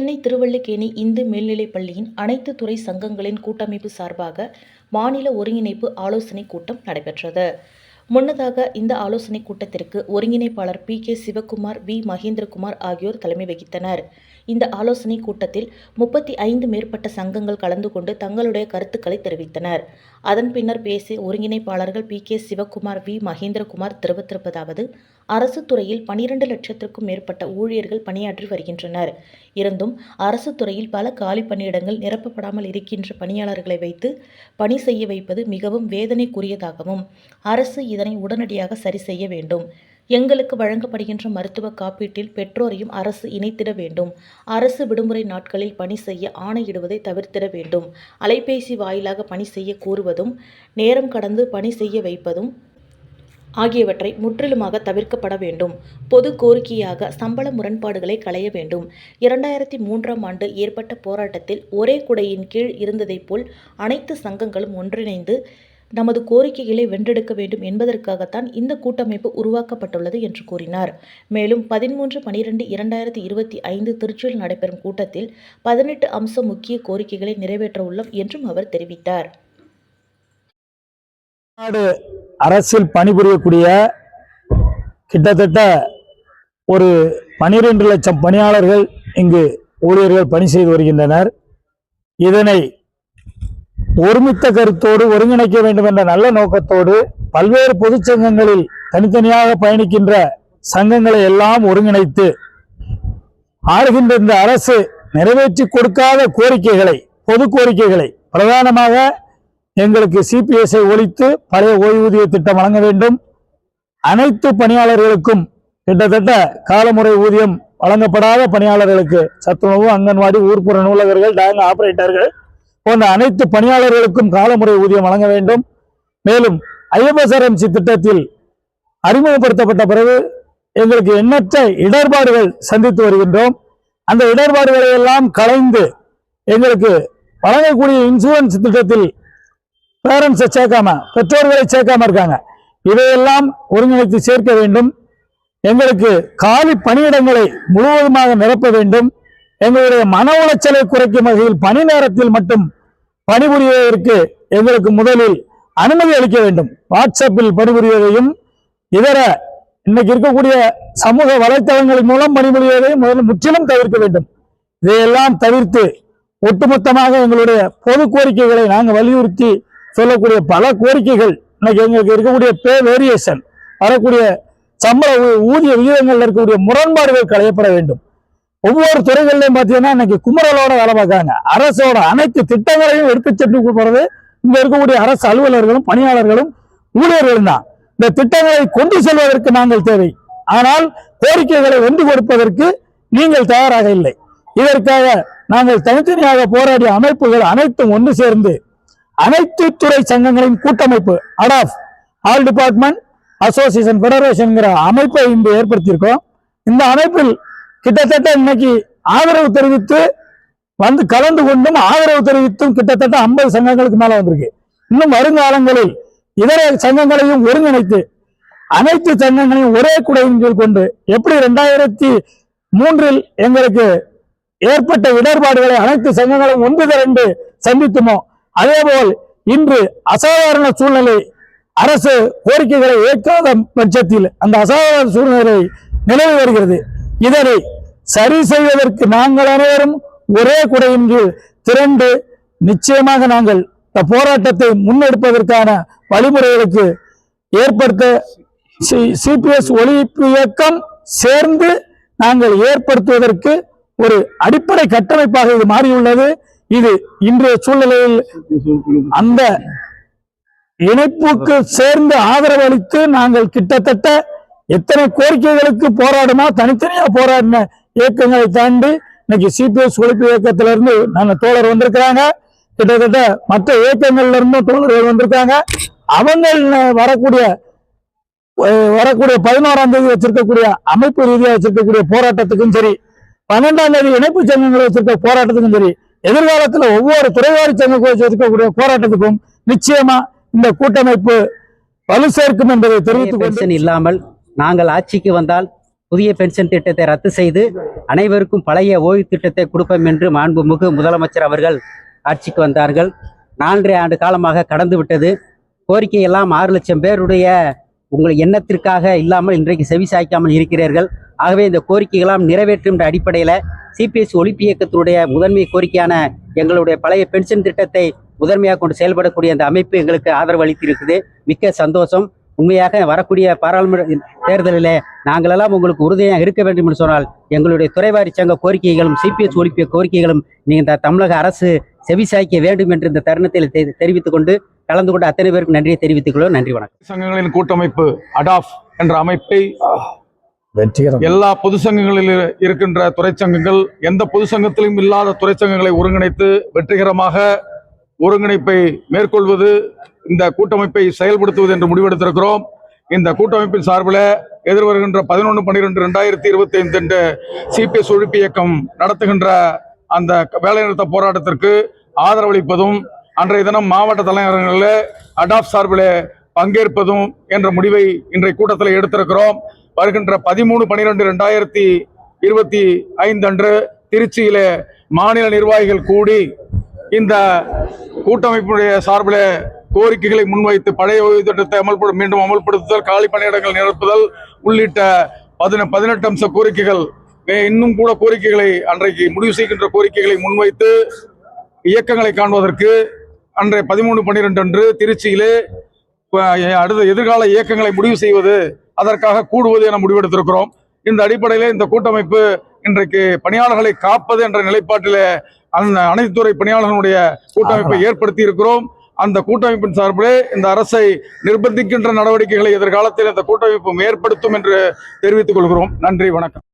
சென்னை திருவள்ளிக்கேணி இந்து மேல்நிலைப் பள்ளியின் அனைத்து துறை சங்கங்களின் கூட்டமைப்பு சார்பாக மாநில ஒருங்கிணைப்பு ஆலோசனைக் கூட்டம் நடைபெற்றது. முன்னதாக இந்த ஆலோசனைக் கூட்டத்திற்கு ஒருங்கிணைப்பாளர் P K Sivakumar V Mahendrakumar ஆகியோர் தலைமை வகித்தனர். இந்த ஆலோசனை கூட்டத்தில் முப்பத்தி ஐந்து மேற்பட்ட சங்கங்கள் கலந்து கொண்டு தங்களுடைய கருத்துக்களை தெரிவித்தனர். அதன் பின்னர் பேசிய ஒருங்கிணைப்பாளர்கள் P. K. Sivakumar V. Mahendrakumar தெரிவித்திருப்பதாவது அரசு துறையில் பனிரெண்டு லட்சத்திற்கும் மேற்பட்ட ஊழியர்கள் பணியாற்றி வருகின்றனர். இருந்தும் அரசு துறையில் பல காலி பணியிடங்கள் நிரப்பப்படாமல் இருக்கின்ற பணியாளர்களை வைத்து பணி செய்ய வைப்பது மிகவும் வேதனைக்குரியதாகவும் அரசு இதனை உடனடியாக சரி செய்ய வேண்டும். எங்களுக்கு வழங்கப்படுகின்ற மருத்துவ காப்பீட்டில் பெற்றோரையும் அரசு இணைத்திட வேண்டும். அரசு விடுமுறை நாட்களில் பணி செய்ய ஆணையிடுவதை தவிர்த்திட வேண்டும். அலைபேசி வாயிலாக பணி செய்ய கூறுவதும் நேரம் கடந்து பணி செய்ய வைப்பதும் ஆகியவற்றை முற்றிலுமாக தவிர்க்கப்பட வேண்டும். பொது கோரிக்கையாக சம்பள முரண்பாடுகளை களைய வேண்டும். இரண்டாயிரத்தி மூன்றாம் ஆண்டு ஏற்பட்ட போராட்டத்தில் ஒரே குடையின் கீழ் இருந்ததைப் போல் அனைத்து சங்கங்களும் ஒன்றிணைந்து நமது கோரிக்கைகளை வென்றெடுக்க வேண்டும் என்பதற்காகத்தான் இந்த கூட்டமைப்பு உருவாக்கப்பட்டுள்ளது என்று கூறினார். மேலும் பதிமூன்று பனிரெண்டு இரண்டாயிரத்தி இருபத்தி ஐந்து திருச்சியில் நடைபெறும் கூட்டத்தில் பதினெட்டு அம்ச முக்கிய கோரிக்கைகளை நிறைவேற்ற உள்ளோம் என்றும் அவர் தெரிவித்தார். நாடு அரசில் பணிபுரியக்கூடிய கிட்டத்தட்ட ஒரு பனிரெண்டு லட்சம் பணியாளர்கள் இங்கு ஊழியர்கள் பணி செய்து வருகின்றனர். இதனை ஒருமித்த கருத்தோடு ஒருங்கிணைக்க வேண்டும் என்ற நல்ல நோக்கத்தோடு பல்வேறு பொதுச் சங்கங்களில் தனித்தனியாக பயணிக்கின்ற சங்கங்களை எல்லாம் ஒருங்கிணைத்து ஆளுகின்ற இந்த அரசு நிறைவேற்றி கொடுக்காத கோரிக்கைகளை பொது கோரிக்கைகளை பிரதானமாக எங்களுக்கு சிபிஎஸ்ஐ ஒழித்து பழைய ஓய்வூதிய திட்டம் வழங்க வேண்டும். அனைத்து பணியாளர்களுக்கும் கிட்டத்தட்ட காலமுறை ஊதியம் வழங்கப்படாத பணியாளர்களுக்கு சத்துணவு அங்கன்வாடி ஊர்ப்புற நூலகர்கள் டேங் ஆபரேட்டர்கள் போன்ற அனைத்து பணியாளர்களுக்கும் காலமுறை ஊதியம் வழங்க வேண்டும். மேலும் ஐஎம்எஸ்ஆர்எம்சி திட்டத்தில் அறிமுகப்படுத்தப்பட்ட பிறகு எங்களுக்கு எண்ணற்ற இடர்பாடுகள் சந்தித்து வருகின்றோம். அந்த இடர்பாடுகளை எல்லாம் கலைந்து எங்களுக்கு வழங்கக்கூடிய இன்சூரன்ஸ் திட்டத்தில் பேரண்ட்ஸை சேர்க்காம பெற்றோர்களை சேர்க்காம இருக்காங்க. இதையெல்லாம் ஒருங்கிணைத்து சேர்க்க வேண்டும். எங்களுக்கு காலி பணியிடங்களை முழுவதுமாக நிரப்ப வேண்டும். எங்களுடைய மன உளைச்சலை குறைக்கும் வகையில் பணி நேரத்தில் மட்டும் பணிபுரிவதற்கு எங்களுக்கு முதலில் அனுமதி அளிக்க வேண்டும். வாட்ஸ்அப்பில் பணிபுரிவதையும் இதர இன்னைக்கு இருக்கக்கூடிய சமூக வலைத்தளங்கள் மூலம் பணிபுரிவதை முதலில் முற்றிலும் தவிர்க்க வேண்டும். இதையெல்லாம் தவிர்த்து ஒட்டுமொத்தமாக எங்களுடைய பொது கோரிக்கைகளை நாங்கள் வலியுறுத்தி சொல்லக்கூடிய பல கோரிக்கைகள் இன்னைக்கு எங்களுக்கு இருக்கக்கூடிய பே வேரியேஷன் வரக்கூடிய சம்பள ஊதிய விகிதங்களில் இருக்கக்கூடிய முரண்பாடுகள் களையப்பட வேண்டும். ஒவ்வொரு துறைகள்லையும் பார்த்தீங்கன்னா இன்னைக்கு குமரலோட வேலை பார்க்காங்க அரசோட அனைத்து திட்டங்களையும் எடுத்து சென்று போறது இங்க இருக்கக்கூடிய அரசு அலுவலர்களும் பணியாளர்களும் ஊழியர்களும் தான். இந்த திட்டங்களை கொண்டு செல்வதற்கு நாங்கள் தேவை. ஆனால் கோரிக்கைகளை ஒன்று கொடுப்பதற்கு நீங்கள் தயாராக இல்லை. இதற்காக நாங்கள் தனித்தனியாக போராடிய அமைப்புகள் அனைத்தும் ஒன்று சேர்ந்து அனைத்து துறை சங்கங்களின் கூட்டமைப்பு அடாஃப் ஆல் டிபார்ட்மெண்ட் அசோசியேஷன் ஃபெடரேஷன்ங்கிற அமைப்பை இன்று ஏற்படுத்தியிருக்கோம் இந்த அமைப்பில் கிட்டத்தட்ட இன்னைக்கு ஆதரவு தெரிவித்து வந்து கலந்து கொண்டும் ஆதரவு தெரிவித்தும் கிட்டத்தட்ட ஐம்பது சங்கங்களுக்கு மேல வந்திருக்கு. இன்னும் வருங்காலங்களில் இதர சங்கங்களையும் ஒருங்கிணைத்து அனைத்து சங்கங்களையும் ஒரே குடையின் கொண்டு எப்படி ரெண்டாயிரத்தி மூன்றில் எங்களுக்கு ஏற்பட்ட இடர்பாடுகளை அனைத்து சங்கங்களும் ஒன்று திரண்டு சந்தித்துமோ அதேபோல் இன்று அசாதாரண சூழ்நிலை அரசு கோரிக்கைகளை ஏற்காத பட்சத்தில் அந்த அசாதாரண சூழ்நிலை நிலவி வருகிறது. இதனை சரி செய்வதற்கு நாங்கள் அனைவரும் ஒரே குடையின் கீழ் திரண்டு நிச்சயமாக நாங்கள் இந்த போராட்டத்தை முன்னெடுப்பதற்கான வழிமுறைகளுக்கு ஏற்படுத்த சிபிஎஸ் ஒழிப்பு இயக்கம் சேர்ந்து நாங்கள் ஏற்படுத்துவதற்கு ஒரு அடிப்படை கட்டமைப்பாக இது மாறியுள்ளது. இது இன்றைய சூழ்நிலையில் அந்த இணைப்புக்கு சேர்ந்து ஆதரவு அளித்து நாங்கள் கிட்டத்தட்ட எத்தனை கோரிக்கைகளுக்கு போராடுமா? தனித்தனியா போராடின இயக்கங்களை தாண்டி இன்னைக்கு சிபிஎஸ் ஒழிப்பு இயக்கத்திலிருந்து நாங்க தோழர் வந்திருக்கிறாங்க. கிட்டத்தட்ட மற்ற இயக்கங்கள்ல இருந்தும் தோழர்கள் வந்திருக்காங்க. அவங்க வரக்கூடிய வரக்கூடிய பதினோராம் தேதி வச்சிருக்கக்கூடிய அமைப்பு ரீதியா வச்சிருக்கக்கூடிய போராட்டத்துக்கும் சரி பன்னெண்டாம் தேதி இணைப்பு சங்கங்களை வச்சிருக்க போராட்டத்துக்கும் சரி எதிர்காலத்துல ஒவ்வொரு துறைவாரி சங்கங்களை வச்சிருக்கக்கூடிய போராட்டத்துக்கும் நிச்சயமா இந்த கூட்டமைப்பு வலு சேர்க்கும் என்பதை பென்ஷன் இல்லாமல் நாங்கள் ஆட்சிக்கு வந்தால் புதிய பென்ஷன் திட்டத்தை ரத்து செய்து அனைவருக்கும் பழைய ஓய்வு திட்டத்தை கொடுப்போம் என்று மாண்புமிகு முதலமைச்சர் அவர்கள் ஆட்சிக்கு வந்தார்கள். நான்கரை ஆண்டு காலமாக கடந்து விட்டது. கோரிக்கை எல்லாம் ஆறு லட்சம் பேருடைய உங்கள் எண்ணத்திற்காக இல்லாமல் இன்றைக்கு செவி சாய்க்காமல் இருக்கிறீர்கள். ஆகவே இந்த கோரிக்கைகளாம் நிறைவேற்றும் என்ற அடிப்படையில் சிபிஎஸ் ஒழிப்பு இயக்கத்தினுடைய முதன்மை கோரிக்கையான எங்களுடைய பழைய பென்ஷன் திட்டத்தை முதன்மையாக கொண்டு செயல்படக்கூடிய அந்த அமைப்பு எங்களுக்கு ஆதரவு அளித்திருக்குது. மிக்க சந்தோஷம். உண்மையாக வரக்கூடிய பாராளுமன்ற தேர்தலில் நாங்களெல்லாம் உங்களுக்கு உறுதியாக இருக்க வேண்டும் என்று சொன்னால் எங்களுடைய துறைவாரி சங்க கோரிக்கைகளும் சிபிஎஸ் ஒழிப்பிய கோரிக்கைகளும் நீங்கள் இந்த தமிழக அரசு செவிசாய்க்க வேண்டும் என்று இந்த தருணத்தில் தெரிவித்துக் கொண்டு கலந்து கொண்ட அத்தனை பேருக்கு நன்றியை தெரிவித்துக் கொள்வோம் நன்றி வணக்கம். சங்கங்களின் கூட்டமைப்பு அடாஃப் என்ற அமைப்பை வெற்றிகரம். எல்லா பொது சங்கங்களில் இருக்கின்ற துறைச்சங்கங்கள் எந்த பொது சங்கத்திலும் இல்லாத துறைச்சங்கங்களை ஒருங்கிணைத்து வெற்றிகரமாக ஒருங்கிணைப்பை மேற்கொள்வது இந்த கூட்டமைப்பை செயல்படுத்துவது என்று முடிவெடுத்திருக்கிறோம். இந்த கூட்டமைப்பின் சார்பில் எதிர்வருகின்ற பதினொன்று பன்னிரெண்டு ரெண்டாயிரத்தி இருபத்தி ஐந்து அன்று சிபிஎஸ் ஒழிப்பு இயக்கம் நடத்துகின்ற அந்த வேலைநிறுத்த போராட்டத்திற்கு ஆதரவளிப்பதும் அன்றைய தினம் மாவட்ட தலைநகரங்களில் அடாப் சார்பில் பங்கேற்பதும் என்ற முடிவை இன்றைய கூட்டத்தில் எடுத்திருக்கிறோம். வருகின்ற பதிமூணு பன்னிரெண்டு ரெண்டாயிரத்தி இருபத்தி ஐந்து அன்று திருச்சியில் மாநில நிர்வாகிகள் கூடி இந்த கூட்டமைப்புடைய சார்பில் கோரிக்கைகளை முன்வைத்து பழைய ஓய்வு திட்டத்தை அமல்படு மீண்டும் அமல்படுத்துதல் காலி பணியிடங்கள் நிரப்புதல் உள்ளிட்ட பதின பதினெட்டு அம்ச கோரிக்கைகள். மே- இன்னும் கூட கோரிக்கைகளை அன்றைக்கு முடிவு செய்கின்ற கோரிக்கைகளை முன்வைத்து இயக்கங்களை காண்பதற்கு அன்றைய பதிமூணு பன்னிரெண்டு அன்று திருச்சியிலே அடுத்த எதிர்கால இயக்கங்களை முடிவு செய்வது அதற்காக கூடுவது என முடிவெடுத்திருக்கிறோம். இந்த அடிப்படையிலே இந்த கூட்டமைப்பு இன்றைக்கு பணியாளர்களை காப்பது என்ற நிலைப்பாட்டிலே அந்த அனைத்து துறை பணியாளர்களுடைய கூட்டமைப்பை ஏற்படுத்தி இருக்கிறோம் அந்த கூட்டமைப்பின் சார்பிலே இந்த அரசை நிர்பந்திக்கின்ற நடவடிக்கைகளை எதிர்காலத்தில் அந்த கூட்டமைப்பு ஏற்படுத்தும் என்று தெரிவித்துக் கொள்கிறோம். நன்றி வணக்கம்.